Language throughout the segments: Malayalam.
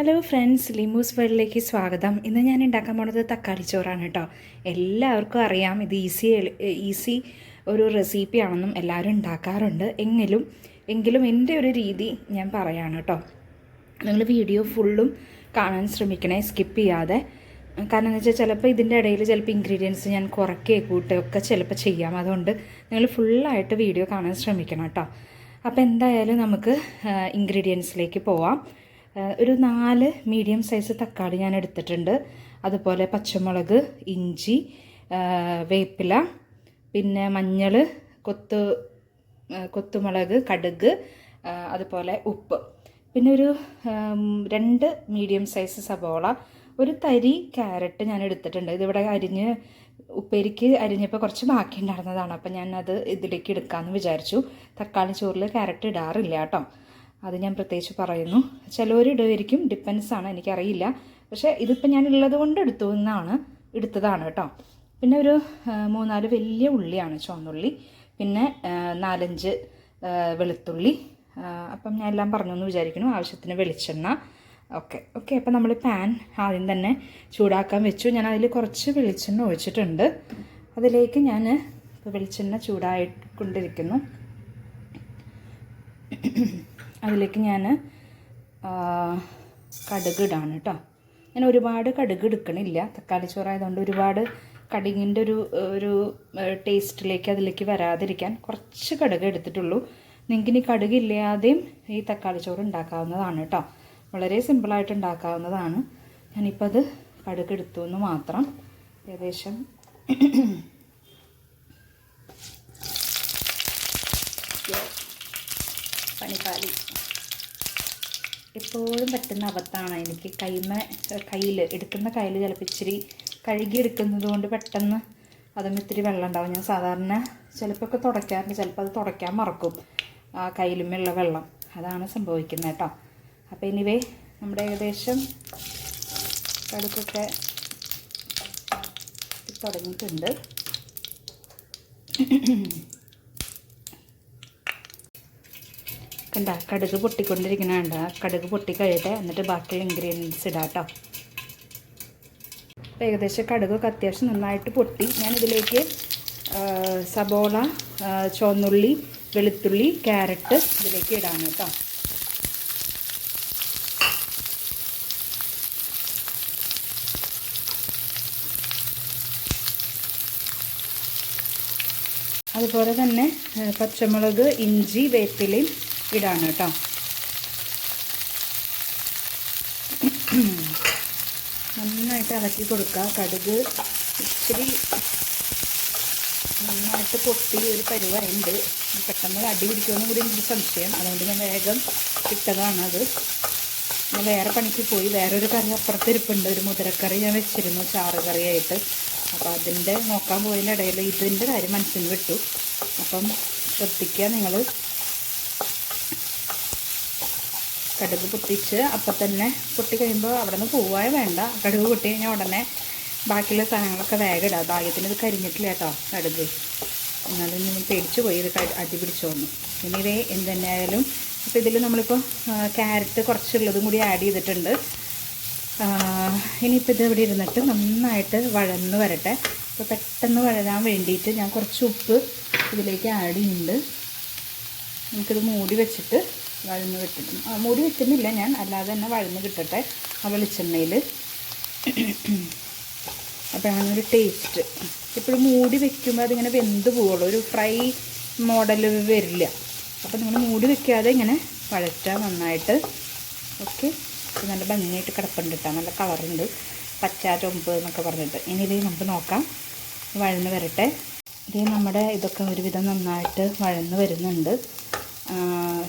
ഹലോ ഫ്രണ്ട്സ് ലിമൂസ് വേൾഡിലേക്ക് സ്വാഗതം. ഇന്ന് ഞാൻ ഉണ്ടാക്കാൻ പോണത് തക്കാളി ചോറാണ് കേട്ടോ എല്ലാവർക്കും അറിയാം ഇത് ഈസി ഈസി ഒരു റെസിപ്പിയാണെന്നും എല്ലാവരും ഉണ്ടാക്കാറുണ്ട്. എങ്കിലും എങ്കിലും എന്റെ ഒരു രീതി ഞാൻ പറയാണ് കേട്ടോ നിങ്ങൾ വീഡിയോ ഫുള്ളും കാണാൻ ശ്രമിക്കണേ സ്കിപ്പ് ചെയ്യാതെ. കാരണം എന്ന് വെച്ചാൽ ചിലപ്പോൾ ഇതിന്റെ ഇടയിൽ ചിലപ്പോൾ ഇൻഗ്രീഡിയൻസ് ഞാൻ കുറക്കേ കൂട്ടുകയോ ഒക്കെ ചിലപ്പോൾ ചെയ്യാം. അതുകൊണ്ട് നിങ്ങൾ ഫുള്ളായിട്ട് വീഡിയോ കാണാൻ ശ്രമിക്കണം കേട്ടോ അപ്പോൾ എന്തായാലും നമുക്ക് ഇൻഗ്രീഡിയൻസിലേക്ക് പോവാം. ഒരു നാല് മീഡിയം സൈസ് തക്കാളി ഞാൻ എടുത്തിട്ടുണ്ട്. അതുപോലെ പച്ചമുളക് ഇഞ്ചി വേപ്പില പിന്നെ മഞ്ഞൾ കൊത്തു കൊത്തുമുളക് കടുക് അതുപോലെ ഉപ്പ്. പിന്നെ ഒരു രണ്ട് മീഡിയം സൈസ് സബോള ഒരു തരി ക്യാരറ്റ് ഞാൻ എടുത്തിട്ടുണ്ട്. ഇതിവിടെ അരിഞ്ഞ് ഉപ്പേരിക്ക് അരിഞ്ഞപ്പോൾ കുറച്ച് ബാക്കി ഉണ്ടായിരുന്നതാണ്. അപ്പം ഞാനത് ഇതിലേക്ക് എടുക്കാമെന്ന് വിചാരിച്ചു. തക്കാളി ചോറിൽ ക്യാരറ്റ് ഇടാറില്ല കേട്ടോ. അത് ഞാൻ പ്രത്യേകിച്ച് പറയുന്നു. ചിലവർ ഇടുമായിരിക്കും ഡിപ്പെൻസ് ആണ് എനിക്കറിയില്ല. പക്ഷേ ഇതിപ്പോൾ ഞാൻ ഉള്ളത് കൊണ്ട് എടുത്തു എന്നാണ് എടുത്തതാണ് കേട്ടോ. പിന്നെ ഒരു മൂന്നാൽ വലിയ ഉള്ളിയാണ് ചുവന്നുള്ളി. പിന്നെ നാലഞ്ച് വെളുത്തുള്ളി. അപ്പം ഞാൻ എല്ലാം പറഞ്ഞു എന്ന് വിചാരിക്കുന്നു. ആവശ്യത്തിന് വെളിച്ചെണ്ണ. ഓക്കെ ഓക്കെ അപ്പം നമ്മൾ പാൻ ആദ്യം തന്നെ ചൂടാക്കാൻ വെച്ചു. ഞാൻ അതിൽ കുറച്ച് വെളിച്ചെണ്ണ ഒഴിച്ചിട്ടുണ്ട്. അതിലേക്ക് ഞാൻ ഇപ്പോൾ വെളിച്ചെണ്ണ ചൂടായിക്കൊണ്ടിരിക്കുന്നു. അതിലേക്ക് ഞാൻ കടുക് ഇടാണ് കേട്ടോ ഞാൻ ഒരുപാട് കടുക് എടുക്കണില്ല. തക്കാളി ചോറായതുകൊണ്ട് ഒരുപാട് കടുകിന്റെ ഒരു ഒരു ടേസ്റ്റിലേക്ക് അതിലേക്ക് വരാതിരിക്കാൻ കുറച്ച് കടുക് എടുത്തിട്ടുള്ളൂ. നിങ്ങൾക്ക് ഇനി കടുക് ഇല്ലാതെയും ഈ തക്കാളി ചോറ് ഉണ്ടാക്കാവുന്നതാണ് കേട്ടോ വളരെ സിമ്പിളായിട്ട് ഉണ്ടാക്കാവുന്നതാണ്. ഞാനിപ്പോൾ അത് കടുക് എടുത്തു എന്ന് മാത്രം ഏകദേശം എപ്പോഴും പറ്റുന്ന അബദ്ധമാണ്. എനിക്ക് കൈമ കയ്യിൽ എടുക്കുന്ന കയ്യിൽ ചിലപ്പോൾ ഇച്ചിരി കഴുകി എടുക്കുന്നത് കൊണ്ട് പെട്ടെന്ന് അതും ഇത്തിരി വെള്ളം ഉണ്ടാവും. ഞാൻ സാധാരണ ചിലപ്പോൾ തുടയ്ക്കാറുണ്ട്. ചിലപ്പോൾ അത് തുടയ്ക്കാൻ മറക്കും ആ കയ്യിലുമുള്ള വെള്ളം. അതാണ് സംഭവിക്കുന്നത് കേട്ടോ. അപ്പോൾ ഇനിവേ നമ്മുടെ ഏകദേശം കടുപ്പൊക്കെ തുടങ്ങിയിട്ടുണ്ട്. കണ്ട കടുക് പൊട്ടിക്കൊണ്ടിരിക്കണുണ്ട് കണ്ട? കടുക് പൊട്ടി കഴിയട്ടെ എന്നിട്ട് ബാക്കിയുള്ള ഇൻഗ്രീഡിയൻസ് ഇടാം കേട്ടോ അപ്പോൾ ഏകദേശം കടുകൊക്കെ അത്യാവശ്യം നന്നായിട്ട് പൊട്ടി. ഞാനിതിലേക്ക് ആ, സബോള ആ, ചുവന്നുള്ളി വെളുത്തുള്ളി ക്യാരറ്റ് ഇതിലേക്ക് ഇടാണ് കേട്ടോ. അതുപോലെ തന്നെ ആ, പച്ചമുളക് ഇഞ്ചി വേപ്പിലയും ഇടാണ് കേട്ടോ. നന്നായിട്ട് ഇളക്കി കൊടുക്കുക. കടുക് ഇച്ചിരി നന്നായിട്ട് പൊട്ടി ഒരു പരുവായുണ്ട്. പെട്ടെന്ന് അടി പിടിക്കുമെന്നും കൂടി എനിക്ക് സംശയം. അതുകൊണ്ട് ഞാൻ വേഗം ഇട്ടതാണ് അത്. ഞാൻ വേറെ പണിക്ക് പോയി. വേറൊരു കറി അപ്പുറത്തിരിപ്പുണ്ട് ഒരു മുതിരക്കറി ഞാൻ വെച്ചിരുന്നു ചാറ് കറിയായിട്ട്. അപ്പോൾ അതിന്റെ നോക്കാൻ പോയതിന്റെ ഇടയിൽ ഇതിന്റെ കാര്യം മനസ്സിന് കിട്ടും അപ്പം ശ്രദ്ധിക്കുക നിങ്ങൾ. കടുക് പൊട്ടിച്ച് അപ്പം തന്നെ പൊട്ടി കഴിയുമ്പോൾ അവിടെ നിന്ന് പോവാൻ വേണ്ട. കടുക് പൊട്ടി കഴിഞ്ഞാൽ ഉടനെ ബാക്കിയുള്ള സാധനങ്ങളൊക്കെ വേഗം ഇടാം. ഭാഗ്യത്തിന് ഇത് കരിഞ്ഞിട്ടില്ല കേട്ടോ കടുക്. എന്നാലും ഞാൻ പേടിച്ച് പോയി ഇത് അടി പിടിച്ചു വന്നു ഇനി ഇതേ എന്തെന്നായാലും അപ്പോൾ ഇതിൽ നമ്മളിപ്പോൾ ക്യാരറ്റ് കുറച്ചുള്ളതും കൂടി ആഡ് ചെയ്തിട്ടുണ്ട്. ഇനിയിപ്പോൾ ഇത് ഇവിടെ ഇരുന്നിട്ട് നന്നായിട്ട് വഴന്ന് വരട്ടെ. അപ്പോൾ പെട്ടെന്ന് വഴരാൻ വേണ്ടിയിട്ട് ഞാൻ കുറച്ച് ഉപ്പ് ഇതിലേക്ക് ആഡ് ചെയ്യുന്നുണ്ട്. നമുക്കിത് മൂടി വെച്ചിട്ട് വഴന്ന് ആ, മൂടി വെക്കുന്നില്ല ഞാൻ. അല്ലാതെ തന്നെ വഴന്ന് കിട്ടട്ടെ. ആ വെളിച്ചെണ്ണയിൽ അപ്പോഴാണ് ഒരു ടേസ്റ്റ് എപ്പോഴും മൂടി വെക്കുമ്പോൾ അതിങ്ങനെ വെന്ത് പോവുള്ളൂ. ഒരു ഫ്രൈ മോഡൽ വരില്ല. അപ്പോൾ നിങ്ങൾ മൂടി വെക്കാതെ ഇങ്ങനെ വഴറ്റാൻ നന്നായിട്ട്. ഓക്കെ നല്ല ഭംഗിയായിട്ട് കിടപ്പുണ്ട് കേട്ടോ നല്ല കളറുണ്ട്. പച്ച ചുമപ്പ് എന്നൊക്കെ പറഞ്ഞിട്ട്. ഇനി ഇത് നമുക്ക് നോക്കാം. വഴന്ന് വരട്ടെ. ഇത് നമ്മുടെ ഇതൊക്കെ ഒരുവിധം നന്നായിട്ട് വഴന്ന് വരുന്നുണ്ട്.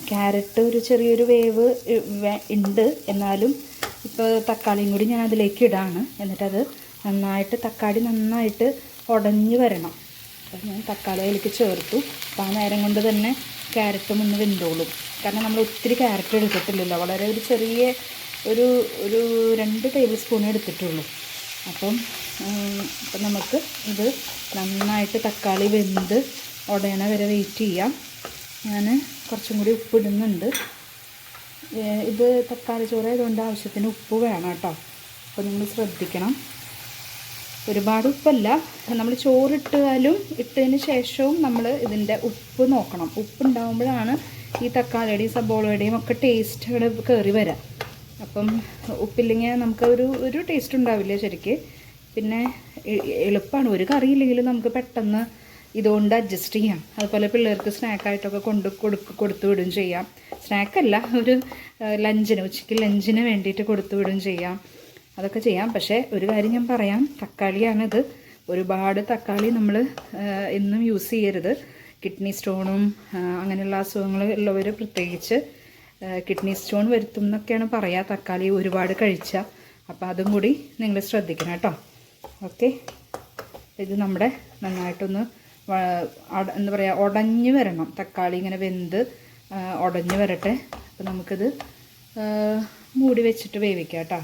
ക്യാരറ്റ് ഒരു ചെറിയൊരു വേവ് ഉണ്ട്. എന്നാലും ഇപ്പോൾ തക്കാളിയും കൂടി ഞാൻ അതിലേക്ക് ഇടാണ്. എന്നിട്ടത് നന്നായിട്ട് തക്കാളി നന്നായിട്ട് ഉടഞ്ഞു വരണം. അപ്പം ഞാൻ തക്കാളി അതിലേക്ക് ചേർത്തു. അപ്പോൾ ആ നേരം കൊണ്ട് തന്നെ ക്യാരറ്റും ഒന്ന് വെന്തോളും. കാരണം നമ്മൾ ഒത്തിരി ക്യാരറ്റ് എടുത്തിട്ടില്ലല്ലോ. വളരെ ഒരു ചെറിയ ഒരു ഒരു രണ്ട് ടേബിൾ സ്പൂൺ എടുത്തിട്ടുള്ളൂ. അപ്പം അപ്പം നമുക്ക് ഇത് നന്നായിട്ട് തക്കാളി വെന്ത് ഉടയണ വരെ വെയിറ്റ് ചെയ്യാം. ഞാൻ കുറച്ചും കൂടി ഉപ്പിടുന്നുണ്ട് ഇത് തക്കാളി ചോറ് ആയതുകൊണ്ട് ആവശ്യത്തിന് ഉപ്പ് വേണം കേട്ടോ. അപ്പോൾ നിങ്ങൾ ശ്രദ്ധിക്കണം. ഒരുപാട് ഉപ്പല്ല. നമ്മൾ ചോറിട്ടാലും ഇട്ടതിന് ശേഷവും നമ്മൾ ഇതിന്റെ ഉപ്പ് നോക്കണം. ഉപ്പ് ഉണ്ടാകുമ്പോഴാണ് ഈ തക്കാളിയുടെയും സബോളയുടെയും ഒക്കെ ടേസ്റ്റ് ഇവിടെ കയറി വരാം. അപ്പം ഉപ്പില്ലെങ്കിൽ നമുക്ക് ഒരു ഒരു ടേസ്റ്റ് ഉണ്ടാവില്ല ശരിക്ക്. പിന്നെ എളുപ്പമാണ് ഒരു കറിയില്ലെങ്കിലും നമുക്ക് പെട്ടെന്ന് ഇതുകൊണ്ട് അഡ്ജസ്റ്റ് ചെയ്യാം. അതുപോലെ പിള്ളേർക്ക് സ്നാക്കായിട്ടൊക്കെ കൊണ്ട് കൊടുക്ക് കൊടുത്തു വിടുകയും ചെയ്യാം. സ്നാക്കല്ല ഒരു ലഞ്ചിന് ഉച്ചയ്ക്ക് ലഞ്ചിന് വേണ്ടിയിട്ട് കൊടുത്തു വിടുകയും ചെയ്യാം. അതൊക്കെ ചെയ്യാം. പക്ഷേ ഒരു കാര്യം ഞാൻ പറയാം. തക്കാളിയാണിത്. ഒരുപാട് തക്കാളി നമ്മൾ എന്നും യൂസ് ചെയ്യരുത്. കിഡ്നി സ്റ്റോണും അങ്ങനെയുള്ള അസുഖങ്ങൾ ഉള്ളവർ പ്രത്യേകിച്ച് കിഡ്നി സ്റ്റോൺ വരുത്തും എന്നൊക്കെയാണ് പറയുക തക്കാളി ഒരുപാട് കഴിച്ചാൽ അപ്പോൾ അതും കൂടി നിങ്ങൾ ശ്രദ്ധിക്കണം കേട്ടോ. ഓക്കെ? ഇത് നമ്മുടെ നന്നായിട്ടൊന്ന് എന്താ പറയുക ഉടഞ്ഞ് വരണം. തക്കാളി ഇങ്ങനെ വെന്ത് ഉടഞ്ഞു വരട്ടെ. അപ്പം നമുക്കിത് മൂടി വെച്ചിട്ട് വേവിക്കാം കേട്ടോ.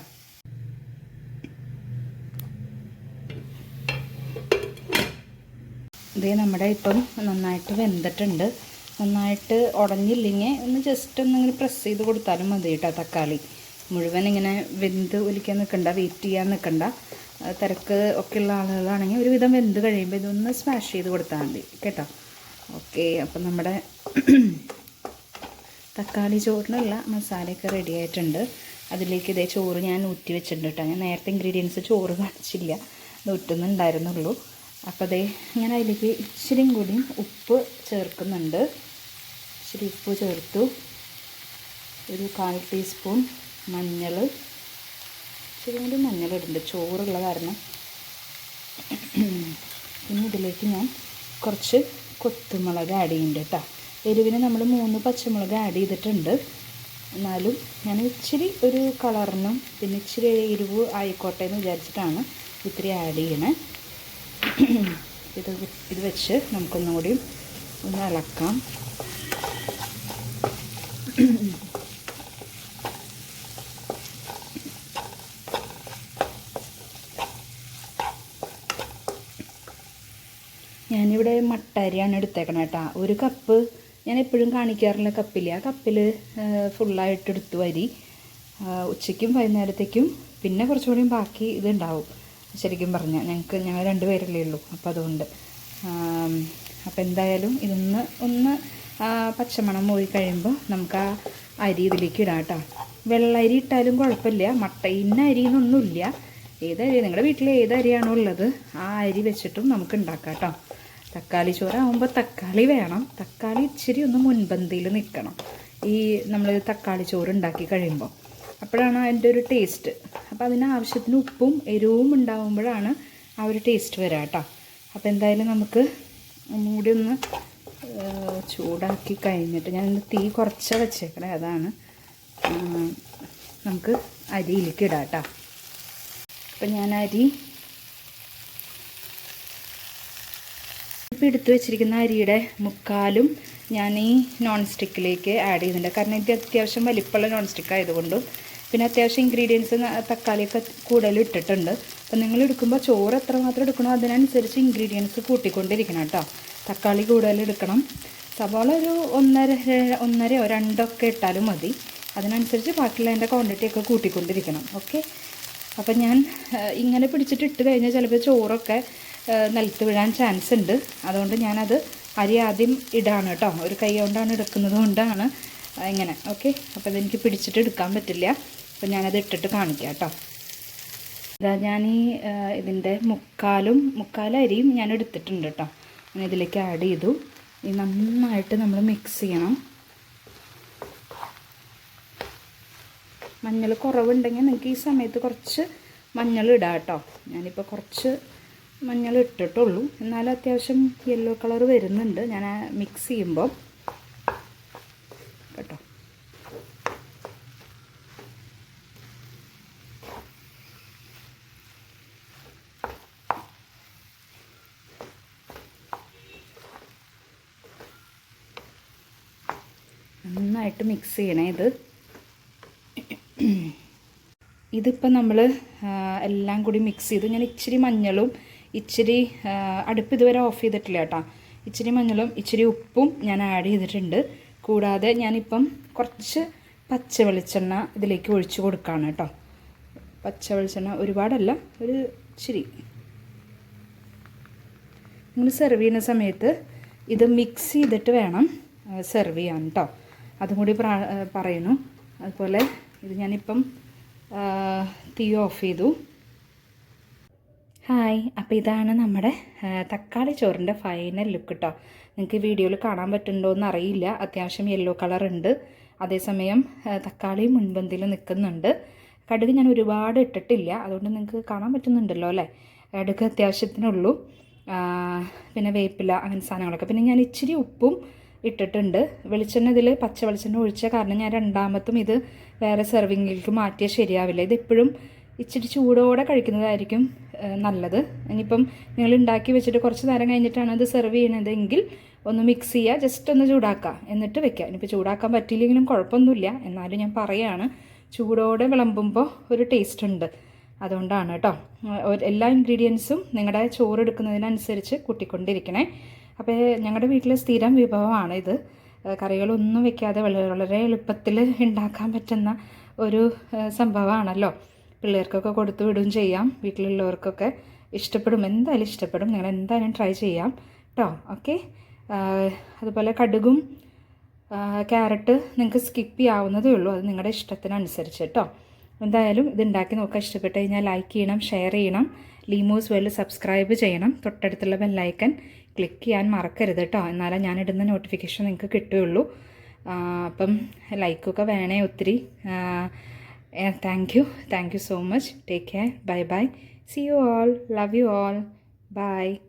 ഇതേ നമ്മുടെ ഇപ്പം നന്നായിട്ട് വെന്തിട്ടുണ്ട്. നന്നായിട്ട് ഉടഞ്ഞില്ലെങ്കിൽ ഒന്ന് ജസ്റ്റ് ഒന്നിങ്ങനെ പ്രസ് ചെയ്ത് കൊടുത്താലും മതി കേട്ടോ തക്കാളി. മുഴുവൻ ഇങ്ങനെ വെന്ത് ഒലിക്കാൻ നിൽക്കണ്ട വെയിറ്റ് ചെയ്യാൻ നിൽക്കണ്ട തിരക്ക് ഒക്കെ ഉള്ള ആളുകളാണെങ്കിൽ ഒരുവിധം വെന്ത് കഴിയുമ്പോൾ ഇതൊന്ന് സ്മാഷ് ചെയ്ത് കൊടുത്താൽ മതി. കേട്ടോ? ഓക്കെ അപ്പം നമ്മുടെ തക്കാളി ചോറിനുള്ള മസാലയൊക്കെ റെഡി ആയിട്ടുണ്ട്. അതിലേക്ക് ഇതേ ചോറ് ഞാൻ ഊറ്റി വെച്ചിട്ടുണ്ട് ഞാൻ നേരത്തെ ഇൻഗ്രീഡിയൻസ് ചോറ് കാണിച്ചില്ല. ഇത് ഊറ്റുന്നുണ്ടായിരുന്നുള്ളൂ. അപ്പോൾ അതേ ഞാൻ അതിലേക്ക് ഇച്ചിരി കൂടിയും ഉപ്പ് ചേർക്കുന്നുണ്ട്. ഇച്ചിരി ഉപ്പ് ചേർത്തു. ഒരു കാൽ ടീസ്പൂൺ മഞ്ഞൾ. ഇച്ചിരി കൂടി മഞ്ഞളിടുന്നുണ്ട് ചോറുള്ള കാരണം പിന്നെ ഇതിലേക്ക് ഞാൻ കുറച്ച് കൊത്തുമുളക് ആഡ് ചെയ്യുന്നുണ്ട് കേട്ടോ. എരിവിന് നമ്മൾ മൂന്ന് പച്ചമുളക് ആഡ് ചെയ്തിട്ടുണ്ട്. എന്നാലും ഞാൻ ഇച്ചിരി ഒരു കളറിനും പിന്നെ ഇച്ചിരി എരിവ് ആയിക്കോട്ടെ എന്ന് വിചാരിച്ചിട്ടാണ് ഇത്തിരി ആഡ് ചെയ്യണേ. ഇത് ഇത് വെച്ച് നമുക്കൊന്നും കൂടി ഒന്ന് ഇളക്കാം. ഞാനിവിടെ മട്ടരിയാണ് എടുത്തേക്കണേ കേട്ടോ ഒരു കപ്പ് ഞാൻ എപ്പോഴും കാണിക്കാറില്ല കപ്പിൽ ആ കപ്പിൽ ഫുള്ളായിട്ട് എടുത്തു അരി ഉച്ചയ്ക്കും വൈകുന്നേരത്തേക്കും പിന്നെ കുറച്ചുകൂടി ബാക്കി ഇതുണ്ടാവും. ശരിക്കും പറഞ്ഞാൽ ഞങ്ങൾക്ക് ഞങ്ങൾ രണ്ട് പേരല്ലേ ഉള്ളൂ. അപ്പോൾ അതുകൊണ്ട് അപ്പോൾ എന്തായാലും ഇതൊന്ന് ഒന്ന് പച്ചമണം പോയി കഴിയുമ്പോൾ നമുക്ക് ആ അരി ഇതിലേക്ക് ഇടാം കേട്ടോ വെള്ള അരി ഇട്ടാലും കുഴപ്പമില്ല. മട്ട ഇന്ന അരി എന്നൊന്നുമില്ല ഏതരി നിങ്ങളുടെ വീട്ടിൽ ഏത് അരിയാണോ ഉള്ളത് ആ അരി വെച്ചിട്ടും നമുക്ക് ഉണ്ടാക്കാം കേട്ടോ തക്കാളി ചോറാകുമ്പോൾ തക്കാളി വേണം. തക്കാളി ഇച്ചിരി ഒന്ന് മുൻപന്തിയിൽ നിൽക്കണം. ഈ നമ്മൾ തക്കാളി ചോറ് ഉണ്ടാക്കി കഴിയുമ്പോൾ അപ്പോഴാണ് അതിന്റെ ഒരു ടേസ്റ്റ് അപ്പോൾ അതിന് ആവശ്യത്തിന് ഉപ്പും എരിവും ഉണ്ടാകുമ്പോഴാണ് ആ ഒരു ടേസ്റ്റ് വരിക കേട്ടോ അപ്പോൾ എന്തായാലും നമുക്ക് മൂടി ഒന്ന് ചൂടാക്കി കഴിഞ്ഞിട്ട് ഞാൻ തീ കുറച്ച് വെച്ചേക്കണേ. അതാണ് നമുക്ക് അരിയിലേക്ക് ഇടാം കേട്ടോ അപ്പം ഞാൻ അരി ഇപ്പോൾ എടുത്തു വെച്ചിരിക്കുന്ന അരിയുടെ മുക്കാലും ഞാൻ ഈ നോൺ സ്റ്റിക്കിലേക്ക് ആഡ് ചെയ്യുന്നുണ്ട്. കാരണം ഇത് അത്യാവശ്യം വലിപ്പമുള്ള നോൺ സ്റ്റിക്ക് ആയതുകൊണ്ടും പിന്നെ അത്യാവശ്യം ഇൻഗ്രീഡിയൻസ് തക്കാളിയൊക്കെ കൂടുതൽ ഇട്ടിട്ടുണ്ട്. അപ്പോൾ നിങ്ങൾ എടുക്കുമ്പോൾ ചോറ് എത്ര മാത്രം എടുക്കണോ അതിനനുസരിച്ച് ഇൻഗ്രീഡിയൻസ് കൂട്ടിക്കൊണ്ടിരിക്കണം കേട്ടോ. തക്കാളി കൂടുതൽ എടുക്കണം. സവാള ഒരു ഒന്നര ഒന്നരയോ രണ്ടൊക്കെ ഇട്ടാലും മതി. അതിനനുസരിച്ച് ബാക്കിയുള്ള അതിന്റെ ക്വാണ്ടിറ്റി ഒക്കെ കൂട്ടിക്കൊണ്ടിരിക്കണം. ഓക്കെ അപ്പം ഞാൻ ഇങ്ങനെ പിടിച്ചിട്ട് ഇട്ട് കഴിഞ്ഞാൽ ചിലപ്പോൾ ചോറൊക്കെ നിലത്ത് വീഴാൻ ചാൻസ് ഉണ്ട്. അതുകൊണ്ട് ഞാനത് അരി ആദ്യം ഇടാണ് കേട്ടോ. ഒരു കൈ കൊണ്ടാണ് എടുക്കുന്നത് കൊണ്ടാണ് ഇങ്ങനെ. ഓക്കെ അപ്പോൾ ഇതെനിക്ക് പിടിച്ചിട്ട് എടുക്കാൻ പറ്റില്ല. അപ്പോൾ ഞാനത് ഇട്ടിട്ട് കാണിക്കാം കേട്ടോ. ഇതാ ഞാൻ ഈ ഇതിന്റെ മുക്കാലും മുക്കാലരിയും ഞാൻ എടുത്തിട്ടുണ്ട് കേട്ടോ. ഞാൻ ഇതിലേക്ക് ആഡ് ചെയ്തു. ഇത് നന്നായിട്ട് നമ്മൾ മിക്സ് ചെയ്യണം. മഞ്ഞൾ കുറവുണ്ടെങ്കിൽ നിങ്ങൾക്ക് ഈ സമയത്ത് കുറച്ച് മഞ്ഞൾ ഇടാം കേട്ടോ. ഞാനിപ്പോൾ കുറച്ച് മഞ്ഞൾ ഇട്ടിട്ടുള്ളൂ എന്നാലും അത്യാവശ്യം യെല്ലോ കളർ വരുന്നുണ്ട്. ഞാൻ മിക്സ് ചെയ്യുമ്പോൾ കേട്ടോ. നന്നായിട്ട് മിക്സ് ചെയ്യണേ ഇത്. ഇതിപ്പോൾ നമ്മൾ എല്ലാം കൂടി മിക്സ് ചെയ്തു. ഞാൻ ഇച്ചിരി മഞ്ഞളും ഇച്ചിരി അടുപ്പ് ഇതുവരെ ഓഫ് ചെയ്തിട്ടില്ല കേട്ടോ. ഇച്ചിരി മഞ്ഞളും ഇച്ചിരി ഉപ്പും ഞാൻ ആഡ് ചെയ്തിട്ടുണ്ട്. കൂടാതെ ഞാനിപ്പം കുറച്ച് പച്ച വെളിച്ചെണ്ണ ഇതിലേക്ക് ഒഴിച്ചു കൊടുക്കുകയാണ് കേട്ടോ. പച്ച വെളിച്ചെണ്ണ ഒരുപാടല്ല ഒരു ഇച്ചിരി. നിങ്ങൾ സെർവ് ചെയ്യുന്ന സമയത്ത് ഇത് മിക്സ് ചെയ്തിട്ട് വേണം സെർവ് ചെയ്യാൻ കേട്ടോ. അതും കൂടി പറയുന്നു. അതുപോലെ ഇത് ഞാനിപ്പം തീ ഓഫ് ചെയ്തു. ഹായ് അപ്പോൾ ഇതാണ് നമ്മുടെ തക്കാളി ചോറിന്റെ ഫൈനൽ ലുക്ക് കേട്ടോ നിങ്ങൾക്ക് വീഡിയോയിൽ കാണാൻ പറ്റുന്നുണ്ടോ എന്ന് അറിയില്ല. അത്യാവശ്യം യെല്ലോ കളർ ഉണ്ട്. അതേസമയം തക്കാളി മുൻപന്തിയിൽ നിൽക്കുന്നുണ്ട് കടുക് ഞാൻ ഒരുപാട് ഇട്ടിട്ടില്ല. അതുകൊണ്ട് നിങ്ങൾക്ക് കാണാൻ പറ്റുന്നുണ്ടല്ലോ അല്ലേ? കടുക് അത്യാവശ്യത്തിനുള്ളൂ. പിന്നെ വേപ്പില അങ്ങനെ സാധനങ്ങളൊക്കെ. പിന്നെ ഞാൻ ഇച്ചിരി ഉപ്പും ഇട്ടിട്ടുണ്ട്. വെളിച്ചെണ്ണ ഇതിൽ പച്ച വെളിച്ചെണ്ണ ഒഴിച്ച കാരണം ഞാൻ രണ്ടാമത്തും ഇത് വേറെ സെർവിങ്ങിലേക്ക് മാറ്റിയാൽ ശരിയാവില്ല. ഇതെപ്പോഴും ഇച്ചിരി ചൂടോടെ കഴിക്കുന്നതായിരിക്കും നല്ലത്. ഇനിയിപ്പം നിങ്ങൾ ഉണ്ടാക്കി വെച്ചിട്ട് കുറച്ച് നേരം കഴിഞ്ഞിട്ടാണ് അത് സെർവ് ചെയ്യണതെങ്കിൽ ഒന്ന് മിക്സ് ചെയ്യുക ജസ്റ്റ് ഒന്ന് ചൂടാക്കുക എന്നിട്ട് വെക്കുക ഇനിയിപ്പോൾ ചൂടാക്കാൻ പറ്റിയില്ലെങ്കിലും കുഴപ്പമൊന്നുമില്ല. എന്നാലും ഞാൻ പറയുകയാണ് ചൂടോടെ വിളമ്പുമ്പോൾ ഒരു ടേസ്റ്റ് ഉണ്ട്. അതുകൊണ്ടാണ് കേട്ടോ. എല്ലാ ഇൻഗ്രീഡിയൻസും നിങ്ങളുടെ ചോറ് എടുക്കുന്നതിനനുസരിച്ച് കൂട്ടിക്കൊണ്ടിരിക്കണേ. അപ്പോൾ ഞങ്ങളുടെ വീട്ടിലെ സ്ഥിരം വിഭവമാണ് ഇത്. കറികളൊന്നും വെക്കാതെ വളരെ എളുപ്പത്തിൽ ഉണ്ടാക്കാൻ പറ്റുന്ന ഒരു സംഭവമാണല്ലോ. പിള്ളേർക്കൊക്കെ കൊടുത്തു വിടുകയും ചെയ്യാം വീട്ടിലുള്ളവർക്കൊക്കെ ഇഷ്ടപ്പെടും. എന്തായാലും ഇഷ്ടപ്പെടും. നിങ്ങൾ എന്തായാലും ട്രൈ ചെയ്യാം. കേട്ടോ ഓക്കെ അതുപോലെ കടുകും ക്യാരറ്റ് നിങ്ങൾക്ക് സ്കിപ്പ് ചെയ്യാവുന്നതേ ഉള്ളൂ. അത് നിങ്ങളുടെ ഇഷ്ടത്തിനനുസരിച്ച് കേട്ടോ എന്തായാലും ഇത് ഉണ്ടാക്കി നോക്കാൻ ഇഷ്ടപ്പെട്ട് കഴിഞ്ഞാൽ ലൈക്ക് ചെയ്യണം ഷെയർ ചെയ്യണം. ലീമോസ് വേൾഡ് സബ്സ്ക്രൈബ് ചെയ്യണം. തൊട്ടടുത്തുള്ള ബെല്ലൈക്കൻ ക്ലിക്ക് ചെയ്യാൻ മറക്കരുത് കേട്ടോ എന്നാലേ ഞാനിടുന്ന നോട്ടിഫിക്കേഷൻ നിങ്ങൾക്ക് കിട്ടുകയുള്ളൂ. അപ്പം ലൈക്കൊക്കെ വേണേ ഒത്തിരി. And thank you. Thank you so much. Take care. Bye bye. See you all. Love you all. Bye.